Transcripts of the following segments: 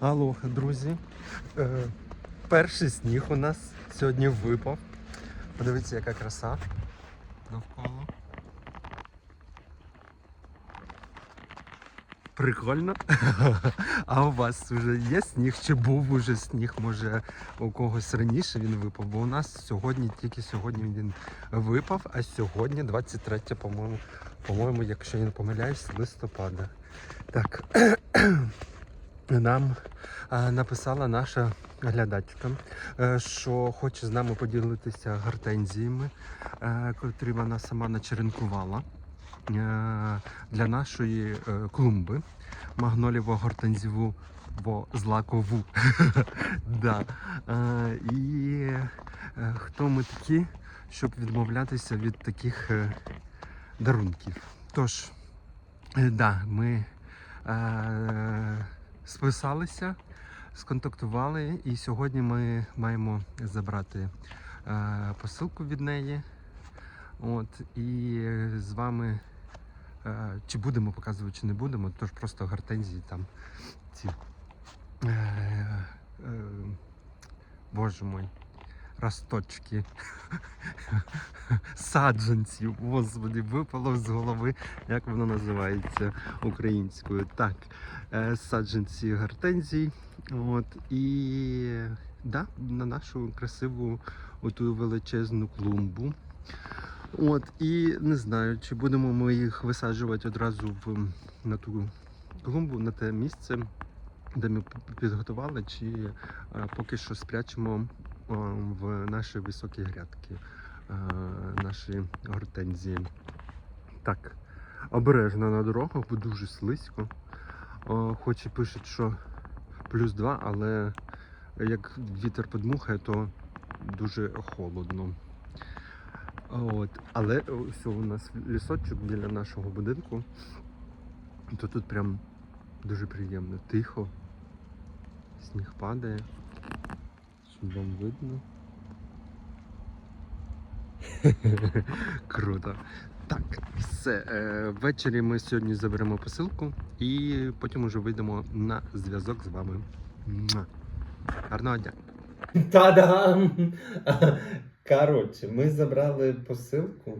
Алоха, друзі. Е, перший сніг у нас сьогодні випав. Подивіться, яка краса навколо. Прикольно. А у вас вже є сніг? Чи був уже сніг? Може у когось раніше він випав? Бо у нас сьогодні, тільки сьогодні він випав, а сьогодні 23, по-моєму, по-моєму, якщо я не помиляюсь, листопада. Так. Нам е, написала наша глядачка, е, що хоче з нами поділитися гортензіями, е, котрі вона сама начеренкувала для нашої клумби магноліво гортензіву злакову. да. і хто ми такі, щоб відмовлятися від таких дарунків? Тож, да, ми. Списалися, сконтактували, і сьогодні ми маємо забрати е, посилку від неї. От, і з вами е, чи будемо показувати, чи не будемо, тож просто гортензії там ці. Е, боже мой. Росточки саджанців, господи, випало з голови, як воно називається українською. Так, е, саджанці гортензій. От, і да, на нашу красиву оту величезну клумбу. От, і не знаю, чи будемо ми їх висаджувати одразу в, на ту клумбу, на те місце, де ми підготували, чи е, поки що спрячемо в наші високі грядки, е, наші гортензії. Так, обережно на дорогах, бо дуже слизько. Хоч і пишуть, що плюс 2, але як вітер подмухає, то дуже холодно. От. Але ось у нас лісочок біля нашого будинку, то тут прям дуже приємно, тихо. Сніг падає. Вам видно. Круто. Так, все. Е, ввечері ми сьогодні заберемо посилку і потім уже вийдемо на зв'язок з вами. Гарного дня. Та-дам! Коротше, ми забрали посилку.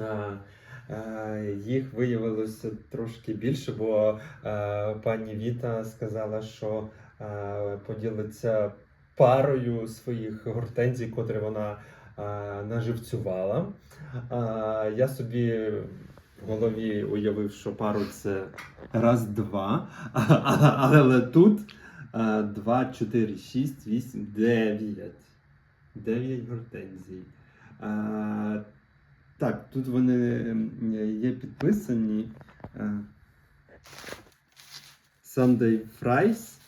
А, а, їх виявилося трошки більше, бо а, пані Віта сказала, що а, поділиться парою своїх гортензій, котрі вона а, наживцювала. А, я собі в голові уявив, що пару це раз-два, але тут а, два, чотири, шість, вісім, дев'ять. Дев'ять гортензій. А, так, тут вони є підписані. Sunday Fries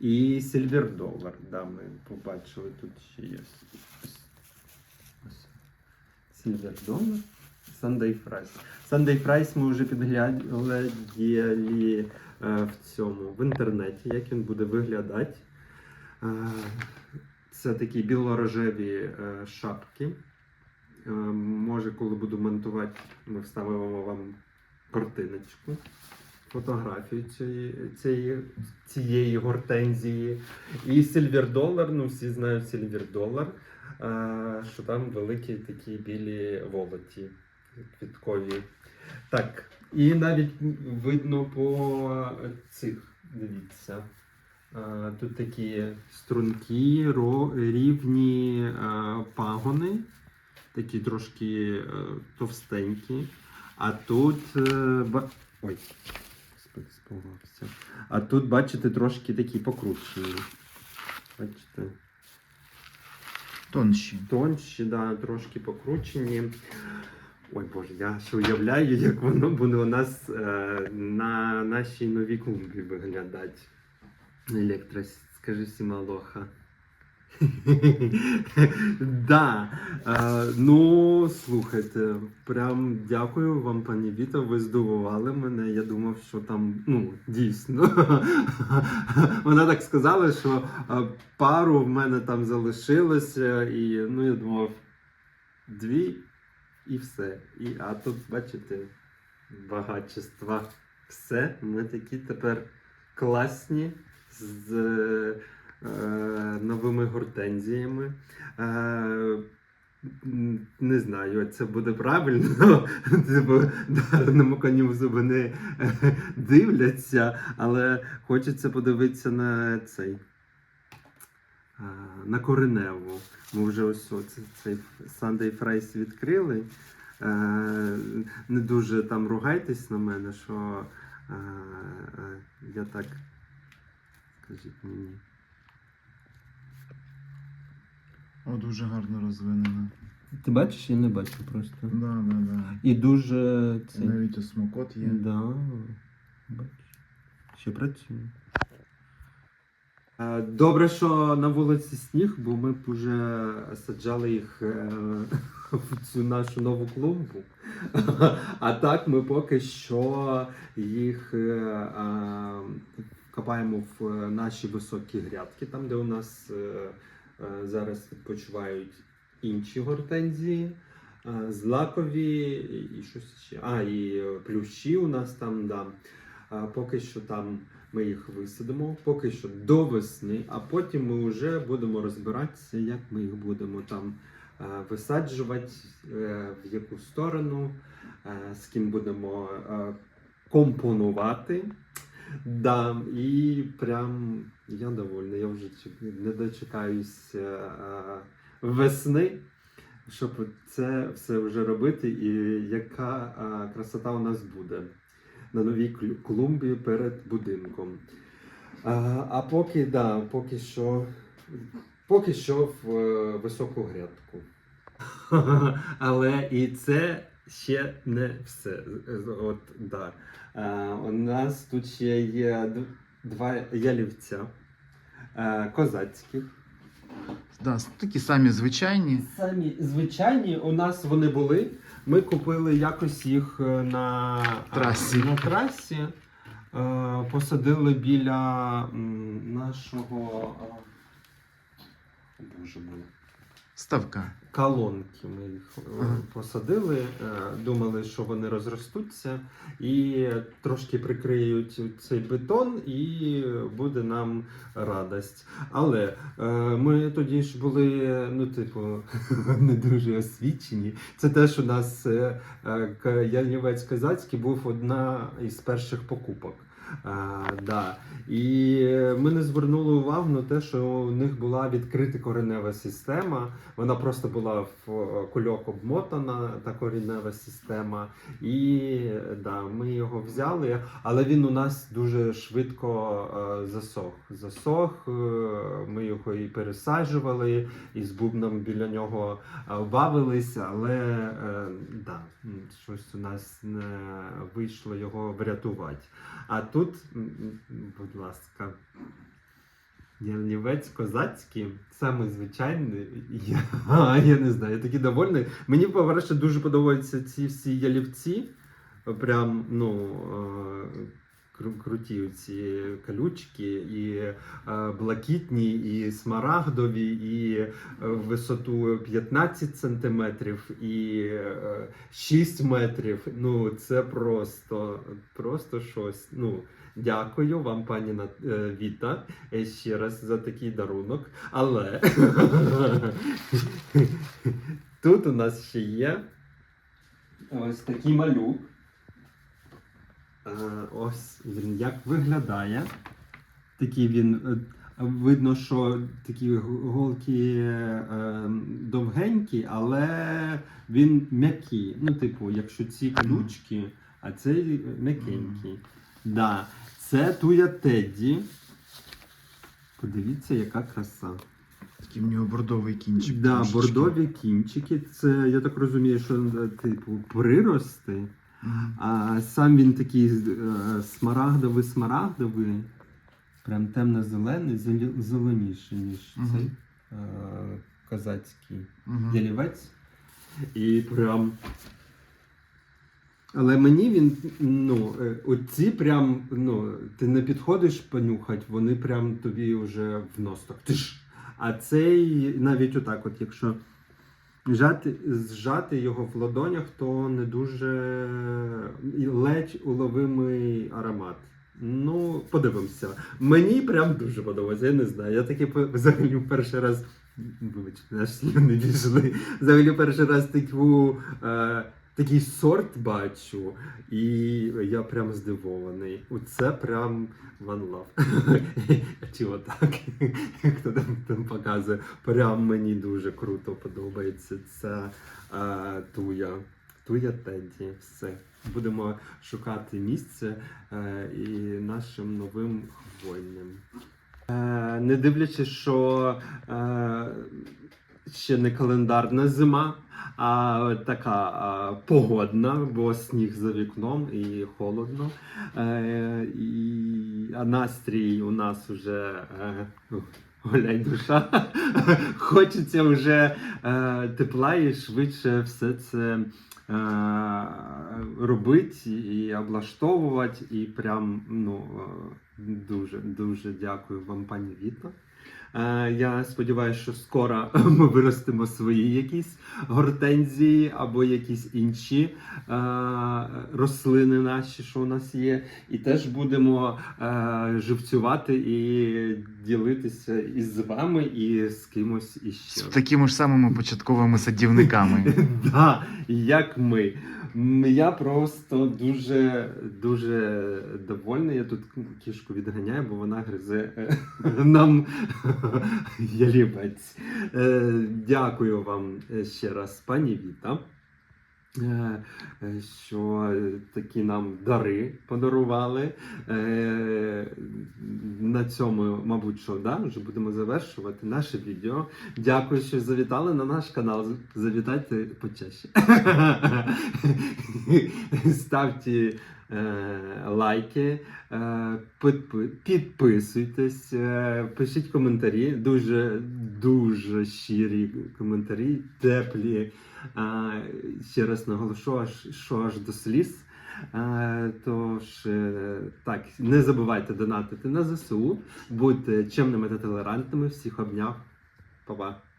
і Silver Dollar. Да, ми побачили тут ще є. Silver Dollar. Sunday Fries. Sunday Fries ми вже підглядали е, в цьому в інтернеті, як він буде виглядати. Е, Це такі білорожеві е, шапки. Може, коли буду монтувати, ми вставимо вам картиночку, фотографію цієї, цієї, цієї гортензії. І Dollar, ну всі знають Dollar, е, що там великі такі білі волоті квіткові. Так, і навіть видно по цих, дивіться. Е, Тут такі струнки, рівні е, пагони, такі трошки товстенькі. А тут. Ой, господи. А тут, бачите, трошки такі покручені. Бачите? Тонші. Тонші, да, трошки покручені. Ой Боже, я ще уявляю, як воно буде у нас е, на нашій новій клумбі виглядати. Електро, скажи всім алоха. да. Е, ну, слухайте, прям дякую вам, пані Віта. Ви здивували мене. Я думав, що там, ну, дійсно. Вона так сказала, що е, пару в мене там залишилося, і ну, я думав, дві і все. І, а тут, бачите, багатство. Все, ми такі тепер класні з е, новими гортензіями. Е, не знаю, це буде правильно, типу, дарному коню вони е, дивляться, але хочеться подивитися на цей. На кореневу. Ми вже ось цей Sunday Fries відкрили. Е, Не дуже там ругайтесь на мене, що е, е, я так. Скажіть мені. О, дуже гарно розвинено. Ти бачиш, я не бачу просто. Да, да, да. І дуже І навіть осмокот є. Да. Бачиш. Ще працює. Е, Добре, що на вулиці сніг, бо ми б вже саджали їх е, в цю нашу нову клумбу. А так ми поки що їх е, копаємо в наші високі грядки, там, де у нас зараз відпочивають інші гортензії. е, Злакові і- щось ще. А, і е, плющі у нас там, да. Поки що там ми їх висадимо, поки що до весни, а потім ми вже будемо розбиратися, як ми їх будемо там е, висаджувати, е, в яку сторону, е, з ким будемо е, компонувати. Да, і прям я довольний, я вже не дочекаюсь е, е, весни, щоб це все вже робити, і яка е, красота у нас буде на новій клумбі перед будинком. А, а поки, да, поки що, поки що в е, високу грядку. Але і це ще не все. От, да. а, у нас тут ще є два ялівця е, козацьких. Да, такі самі звичайні. Самі звичайні у нас вони були. Ми купили якось їх е, на Трасі. На трасі. Е, Посадили біля м, нашого. е, Боже мой. Ставка. Колонки ми їх е, Ага. посадили, е, думали, що вони розростуться і трошки прикриють цей бетон, і буде нам радость. Але е, ми тоді ж були, ну, типу, не дуже освічені. Це теж у нас Ялівець Козацький був одна із перших покупок. А, да. І ми не звернули увагу на те, що у них була відкрита коренева система. Вона просто була в е, кульок обмотана, та коренева система. І да, ми його взяли, але він у нас дуже швидко е, засох. Засох, е, ми його і пересаджували, і з бубном біля нього е, бавились, але е, да, щось у нас не вийшло його врятувати. А тут, будь ласка, Ялівець козацький, саме звичайний. Я, я не знаю, я такий довольний. Мені, по-перше, дуже подобаються ці всі ялівці. Прям, ну, е, круті ці колючки, і е, блакитні, і смарагдові, і е, висоту 15 сантиметрів, і е, 6 метрів. Ну, це просто, просто щось. Ну, дякую вам, пані е, Віта, е, ще раз за такий дарунок. Але тут у нас ще є ось такий малюк. Е, Ось він як виглядає. Такий він. е, Видно, що такі голки е, довгенькі, але він м'який. Ну, типу, якщо ці колючки, а цей м'якенький. Да. Це туя Тедді. Подивіться, яка краса. Такий в нього бордовий кінчик. Да, бордові кінчики. Це, я так розумію, що типу прирости. А сам він такий е, смарагдовий смарагдовий, прям темно-зелений, зеленіший, ніж Мгм. цей е, козацький Мгм. ялівець. І прям. Але мені він, ну, е, оці прям, ну, ти не підходиш понюхати, вони прям тобі вже в нос так. Тиш. А цей навіть отак, от, якщо Жати, зжати його в ладонях, то не дуже ледь уловимий аромат. Ну, подивимося. Мені прям дуже подобається, я не знаю. Я таки по- взагалі перший раз. Вибачте, наш слів не дійшли. Взагалі перший раз таку, е, такий сорт бачу, і я прям здивований. Оце прям one love. Чи отак, хто там, там показує. Прям мені дуже круто подобається. Це е, туя. Туя Теді. Все. Будемо шукати місце е, і нашим новим хвойним. Е, не дивлячись, що е, ще не календарна зима, а така е, погодна, бо сніг за вікном і холодно. Е, і, а настрій у нас вже е, гуляй душа. Хочеться вже е, тепла і швидше все це е, робити і облаштовувати. І прям ну, е, дуже дуже дякую вам, пані Віто. Е, Я сподіваюся, що скоро ми виростимо свої якісь гортензії або якісь інші е, рослини наші, що у нас є, і теж будемо е, живцювати і ділитися із вами, і з кимось іще. З такими ж самими початковими садівниками. Да, як ми. Я просто дуже дуже довольний. Я тут кішку відганяю, бо вона гризе е, нам ялівець. Е, Дякую вам е, ще раз, пані Віта. Е, е, Що такі нам дари подарували. Е, На цьому, мабуть, що да, вже будемо завершувати наше відео. Дякую, що завітали на наш канал. Завітайте почаще. Ставте лайки, е, підписуйтесь, е, пишіть коментарі. Дуже дуже щирі коментарі, теплі. Е, Ще раз наголошу, аж що аж до сліз. Е, Тож е, так, не забувайте донатити на ЗСУ, будьте чемними та толерантними. Всіх обняв. Па-па.